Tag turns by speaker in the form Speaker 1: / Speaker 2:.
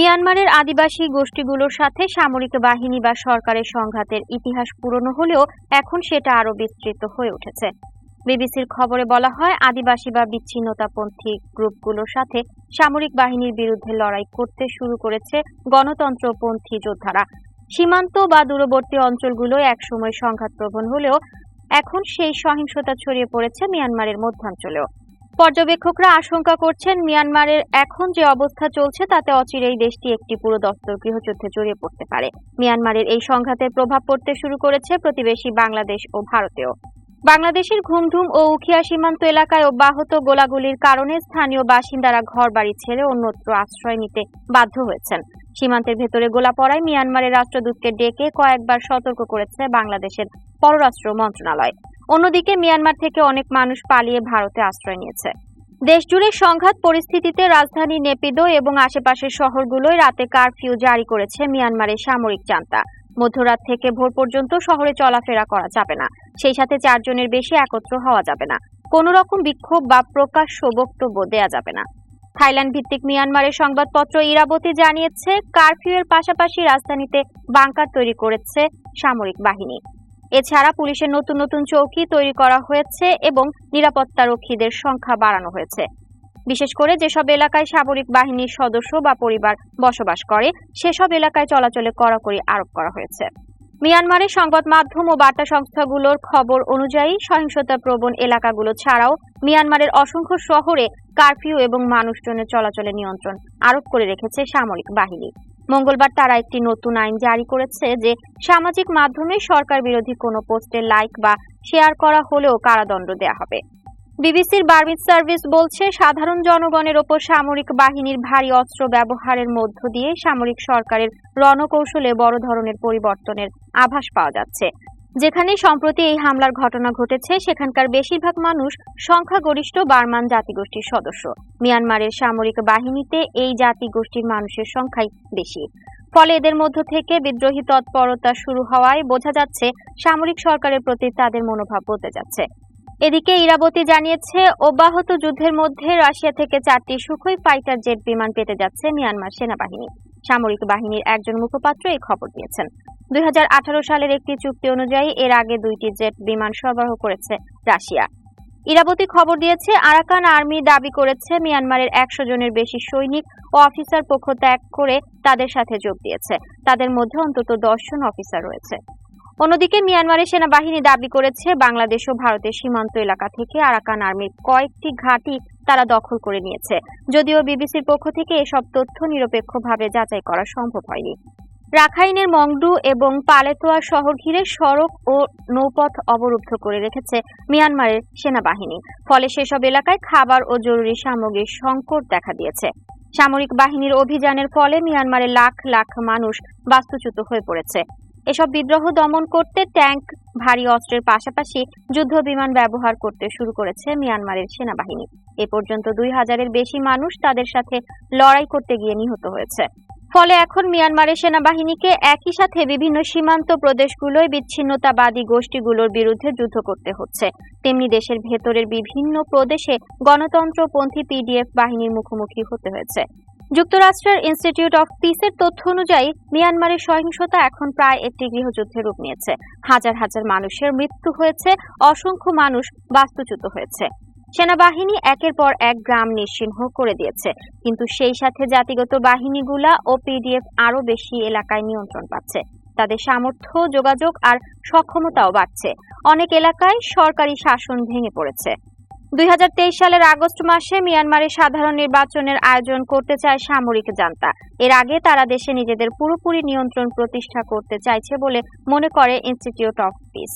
Speaker 1: মিয়ানমারের আদিবাসী গোষ্ঠীগুলোর সাথে সামরিক বাহিনী বা সরকারের সংঘাতের ইতিহাস পুরনো হলেও এখন সেটা আরও বিস্তৃত হয়ে উঠেছে। বিবিসির খবরে বলা হয়, আদিবাসী বা বিচ্ছিন্নতাপন্থী গ্রুপগুলোর সাথে সামরিক বাহিনীর বিরুদ্ধে লড়াই করতে শুরু করেছে গণতন্ত্রপন্থী যোদ্ধারা। সীমান্ত বা দূরবর্তী অঞ্চলগুলোয় একসময় সংঘাতপ্রবণ হলেও এখন সেই সহিংসতা ছড়িয়ে পড়েছে মিয়ানমারের মধ্যাঞ্চলেও। পর্যবেক্ষকরা আশঙ্কা করছেন মিয়ানমারের এখন যে অবস্থা চলছে তাতে অচিরেই দেশটি একটি পুরো দপ্তর গৃহযুদ্ধে জড়িয়ে পড়তে পারে। মিয়ানমারের এই সংঘাতের প্রভাব পড়তে শুরু করেছে প্রতিবেশী বাংলাদেশ ও ভারতেও। বাংলাদেশের ঘুমধুম ও উখিয়া সীমান্ত এলাকায় অব্যাহত গোলাগুলির কারণে স্থানীয় বাসিন্দারা ঘরবাড়ি ছেড়ে অন্যত্র আশ্রয় নিতে বাধ্য হয়েছেন। সীমান্তের ভেতরে গোলা পড়ায় মিয়ানমারের রাষ্ট্রদূতকে ডেকে কয়েকবার সতর্ক করেছে বাংলাদেশের পররাষ্ট্র মন্ত্রণালয়। অন্যদিকে মিয়ানমার থেকে অনেক মানুষ পালিয়ে ভারতে আশ্রয় নিয়েছে। দেশজুড়ে সংঘাত পরিস্থিতিতে রাজধানী নেপিদো এবং আশেপাশের শহরগুলোয় রাতে কারফিউ জারি করেছে মিয়ানমারের সামরিক জান্তা। মধ্যরাত থেকে ভোর পর্যন্ত শহরে চলাফেরা করা যাবে না। সেই সাথে চারজনের বেশি একত্র হওয়া যাবে না। কোনো রকম বিক্ষোভ বা প্রকাশ্য বক্তব্য দেয়া যাবে না। থাইল্যান্ড ভিত্তিক মিয়ানমারের সংবাদপত্র ইরাবতী জানিয়েছে, কারফিউয়ের পাশাপাশি রাজধানীতে বাংকার তৈরি করেছে সামরিক বাহিনী। এছাড়া পুলিশের নতুন নতুন চৌকি তৈরি করা হয়েছে এবং নিরাপত্তারক্ষীদের সংখ্যা বাড়ানো হয়েছে। বিশেষ করে যেসব এলাকায় সামরিক বাহিনীর সদস্য বা পরিবার বসবাস করে, সেসব এলাকায় চলাচলে কড়াকড়ি আরোপ করা হয়েছে। মিয়ানমারের সংবাদ মাধ্যম ও বার্তা সংস্থাগুলোর খবর অনুযায়ী সহিংসতা প্রবণ এলাকাগুলো ছাড়াও মিয়ানমারের অসংখ্য শহরে কারফিউ এবং মানুষজনের চলাচলে নিয়ন্ত্রণ আরোপ করে রেখেছে সামরিক বাহিনী। মঙ্গলবার তারা একটি নতুন আইন জারি করেছে যে সামাজিক মাধ্যমে সরকার বিরোধী কোনো পোস্টে লাইক বা শেয়ার করা হলেও কারাদণ্ড দেয়া হবে। বিবিসির বার্মিজ সার্ভিস বলছে, সাধারণ জনগণের ওপর সামরিক বাহিনীর ভারী অস্ত্র ব্যবহারের মধ্য দিয়ে সামরিক সরকারের রণকৌশলে বড় ধরনের পরিবর্তনের আভাস পাওয়া যাচ্ছে। যেখানে সম্প্রতি এই হামলার ঘটনা ঘটেছে, সেখানকার বেশিরভাগ মানুষ সংখ্যাগরিষ্ঠ বার্মান জাতিগোষ্ঠীর সদস্য। মিয়ানমারের সামরিক বাহিনীতে এই জাতিগোষ্ঠীর মানুষের সংখ্যাই বেশি। ফলে এদের মধ্য থেকে বিদ্রোহী তৎপরতা শুরু হওয়ায় বোঝা যাচ্ছে, সামরিক সরকারের প্রতি তাদের মনোভাব বদলে যাচ্ছে। এদিকে ইরাবতী জানিয়েছে, অব্যাহত যুদ্ধের মধ্যে রাশিয়া থেকে চারটি সুখই ফাইটার জেট বিমান পেতে যাচ্ছে মিয়ানমার সেনাবাহিনী। সামরিক বাহিনীর একজন মুখপাত্র এই খবর দিয়েছেন। দুই সালের একটি চুক্তি অনুযায়ী এর আগে দুইটি জেট বিমান সরবরাহ করেছে রাশিয়া। ইরাবতী খবর দিয়েছে, আরাকান আর্মি দাবি করেছে মিয়ানমারের একশো জনের বেশি সৈনিক ও অফিসার পক্ষ ত্যাগ করে তাদের সাথে যোগ দিয়েছে। তাদের মধ্যে অন্তত দশ জন অফিসার রয়েছে। অন্যদিকে মিয়ানমারের সেনাবাহিনী দাবি করেছে বাংলাদেশ ও ভারতের সীমান্ত এলাকা থেকে আরাকান আর্মির কয়েকটি ঘাঁটি তারা দখল করে নিয়েছে। যদিও বিবিসির পক্ষ থেকে এসব তথ্য নিরপেক্ষভাবে যাচাই করা সম্ভব হয়নি। রাখাইনের মংডু এবং পালেতোয়া শহর ঘিরে সড়ক ও নৌপথ অবরুদ্ধ করে রেখেছে মিয়ানমারের সেনাবাহিনী। ফলে সেসব এলাকায় খাবার ও জরুরি সামগ্রীর সংকট দেখা দিয়েছে। সামরিক বাহিনীর অভিযানের ফলে মিয়ানমারের লাখ লাখ মানুষ বাস্তুচ্যুত হয়ে পড়েছে। এসব বিদ্রোহ দমন করতে ট্যাঙ্ক, ভারী অস্ত্রের পাশাপাশি যুদ্ধ বিমান ব্যবহার করতে শুরু করেছে মিয়ানমারের সেনাবাহিনী। এ পর্যন্ত দুই হাজারের বেশি মানুষ তাদের সাথে লড়াই করতে গিয়ে নিহত হয়েছে। ফলে এখন মিয়ানমারের সেনাবাহিনীকে একই সাথে বিভিন্ন সীমান্ত প্রদেশগুলোয় বিচ্ছিন্নতাবাদী গোষ্ঠীগুলোর বিরুদ্ধে যুদ্ধ করতে হচ্ছে। তেমনি দেশের ভেতরের বিভিন্ন প্রদেশে গণতন্ত্রপন্থী পিডিএফ বাহিনীর মুখোমুখি হতে হয়েছে। যুক্তরাষ্ট্রের ইনস্টিটিউট অফ পিসের তথ্য অনুযায়ী, মিয়ানমারের সহিংসতা এখন প্রায় একটি গৃহযুদ্ধের রূপ নিয়েছে। হাজার হাজার মানুষের মৃত্যু হয়েছে, অসংখ্য মানুষ বাস্তুচ্যুত হয়েছে। সেনাবাহিনী একের পর এক গ্রাম নিশ্চিহ্ন করে দিয়েছে। কিন্তু সেই সাথে জাতিগত বাহিনীগুলা ও পিডিএফ আরও বেশি এলাকায় নিয়ন্ত্রণ পাচ্ছে। তাদের সামর্থ্য, যোগাযোগ আর সক্ষমতাও বাড়ছে। অনেক এলাকায় সরকারি শাসন ভেঙে পড়েছে। দুই হাজার তেইশ সালের আগস্ট মাসে মিয়ানমারে সাধারণ নির্বাচনের আয়োজন করতে চায় সামরিক জান্তা। এর আগে তারা দেশে নিজেদের পুরোপুরি নিয়ন্ত্রণ প্রতিষ্ঠা করতে চাইছে বলে মনে করে ইনস্টিটিউট অফ পিস